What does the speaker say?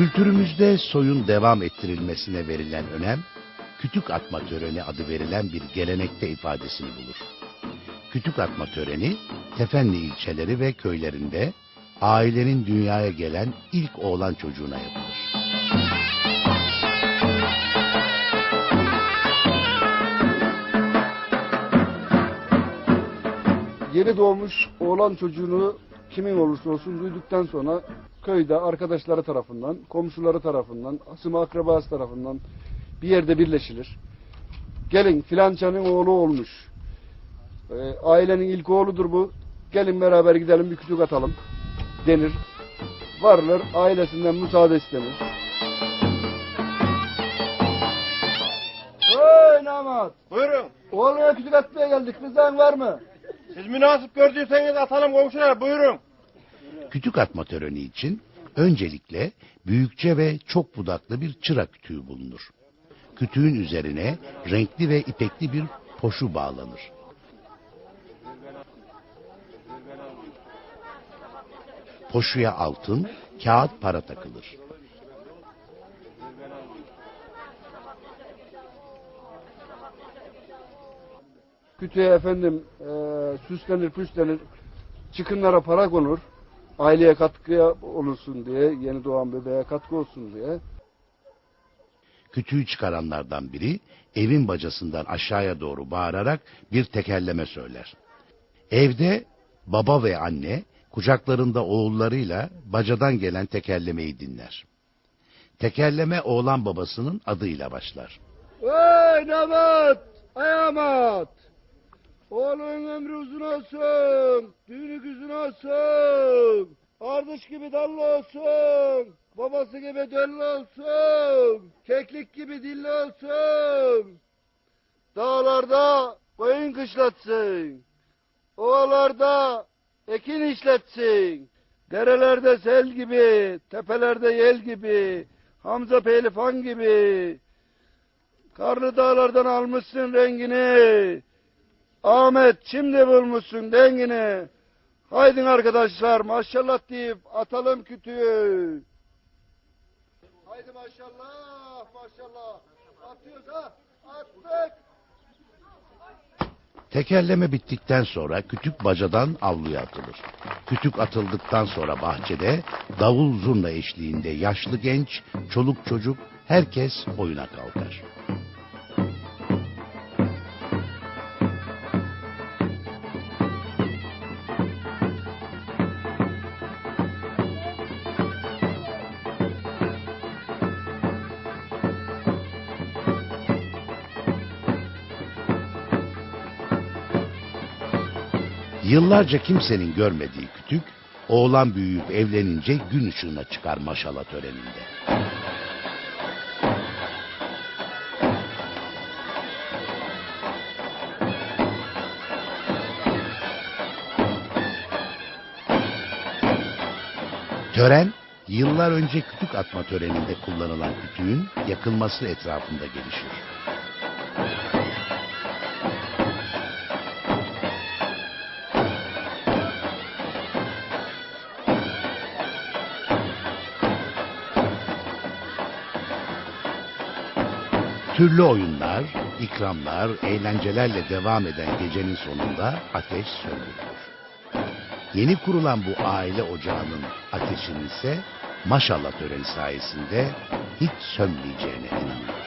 Kültürümüzde soyun devam ettirilmesine verilen önem, kütük atma töreni adı verilen bir gelenekte ifadesini bulur. Kütük atma töreni, Tefenli ilçeleri ve köylerinde ailenin dünyaya gelen ilk oğlan çocuğuna yapılır. Yeni doğmuş oğlan çocuğunu kimin olursa olsun duyduktan sonra köyde arkadaşları tarafından, komşuları tarafından, asım akrabası tarafından bir yerde birleşilir. Gelin filancanın oğlu olmuş. Ee, ailenin ilk oğludur bu. Gelin beraber gidelim bir kütük atalım denir. Varılır ailesinden müsaade istenir. Hey Namat! Buyurun. Oğluna kütük atmaya geldik. Rızan var mı? Siz münasip gördüyseniz atalım komşular. Buyurun. Kütük atma töreni için öncelikle büyükçe ve çok budaklı bir çıra kütüğü bulunur. Kütüğün üzerine renkli ve ipekli bir poşu bağlanır. Poşuya altın, kağıt para takılır. Kütüğe efendim e, süslenir püslenir. Çıkınlara para konur. Aileye katkıya olursun diye. Yeni doğan bebeğe katkı olsun diye. Kütüğü çıkaranlardan biri evin bacasından aşağıya doğru bağırarak bir tekerleme söyler. Evde baba ve anne kucaklarında oğullarıyla bacadan gelen tekerlemeyi dinler. Tekerleme oğlan babasının adıyla başlar. Hey Namat! Ayamat! Oğlun ömrü uzun olsun. Düğünü güzün olsun. Ardış gibi dallı olsun. Babası gibi döllü olsun. Keklik gibi dilli olsun. Dağlarda koyun kışlatsın. Ovalarda ekin işletsin. Derelerde sel gibi, tepelerde yel gibi, Hamza Peylifan gibi. Karlı dağlardan almışsın rengini. Ahmet şimdi bulmuşsun dengini. Haydin arkadaşlar maşallah deyip atalım kütüğü. Haydi maşallah maşallah. Atıyoruz ha. Attık. Tekerleme bittikten sonra kütük bacadan avluya atılır. Kütük atıldıktan sonra bahçede davul zurna eşliğinde yaşlı genç, çoluk çocuk herkes oyuna kalkar. Yıllarca kimsenin görmediği kütük, oğlan büyüyüp evlenince gün ışığına çıkar maşala töreninde. Tören, yıllar önce kütük atma töreninde kullanılan kütüğün yakılması etrafında gelişir. Türlü oyunlar, ikramlar, eğlencelerle devam eden gecenin sonunda ateş söndürülür. Yeni kurulan bu aile ocağının ateşinin ise maşallah töreni sayesinde hiç sönmeyeceğine inanılır.